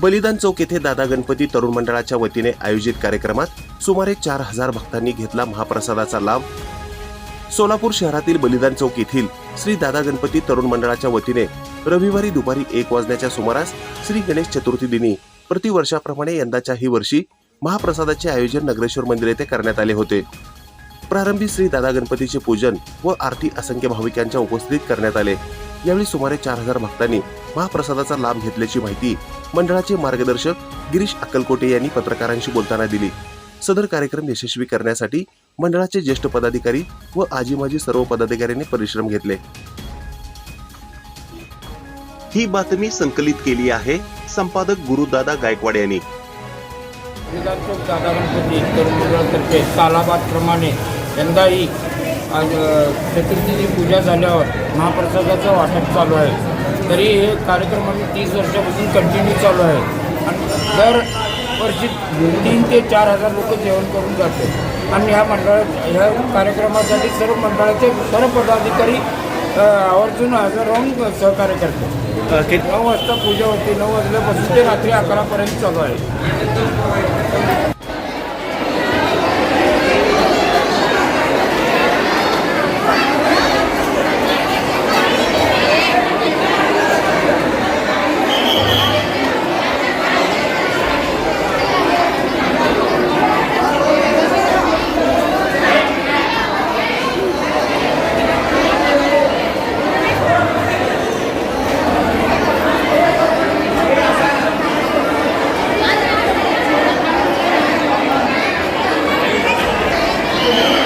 बलिदान चौक येथे दादा गणपती तरुण मंडळाच्या वतीने आयोजित कार्यक्रमात सुमारे चार हजार भक्तांनी घेतला महाप्रसादाचा लाभ. सोलापूर शहरातील बलिदान चौक येथील श्री दादा गणपती तरुण मंडळाच्या वतीने रविवारी दुपारी एक वाजण्याच्या सुमारास श्री गणेश चतुर्थी दिनी प्रतिवर्षाप्रमाणे यंदाच्याही वर्षी महाप्रसादाचे आयोजन नगरेश्वर मंदिर येथे करण्यात आले होते. प्रारंभी श्री दादा गणपतीचे पूजन व आरती असंख्य भाविकांच्या उपस्थितीत करण्यात आले. यावेळी सुमारे चार हजार भक्तांनी महाप्रसादाचा लाभ घेतल्याची माहिती मंडळाचे मार्गदर्शक गिरीश अक्कलकोटे यांनी पत्रकारांशी बोलताना दिली. सदर कार्यक्रम यशस्वी करण्यासाठी मंडळाचे ज्येष्ठ पदाधिकारी व आजी माजी सर्व पदाधिकाऱ्यांनी परिश्रम घेतले. ही बातमी संकलित केली आहे संपादक गुरुदादा गायकवाड यांनी. विधानसभा मंडळातर्फे कालाबादप्रमाणे यंदाही आज चतुर्थीची पूजा झाल्यावर महाप्रसादाचं वाटप चालू आहे. तरी हे कार्यक्रम आम्ही तीस वर्षापासून कंटिन्यू चालू आहे. आणि दर वर्षी तीन ते चार हजार लोक जेवण करून जाते. आणि ह्या मंडळा ह्या कार्यक्रमासाठी सर्व मंडळाचे सर्व पदाधिकारी आवर्जून हजर राहून सहकार्य करते नऊ वाजता पूजा होते. नऊ वाजल्यापासून ते रात्री अकरापर्यंत चालू आहे. Yeah.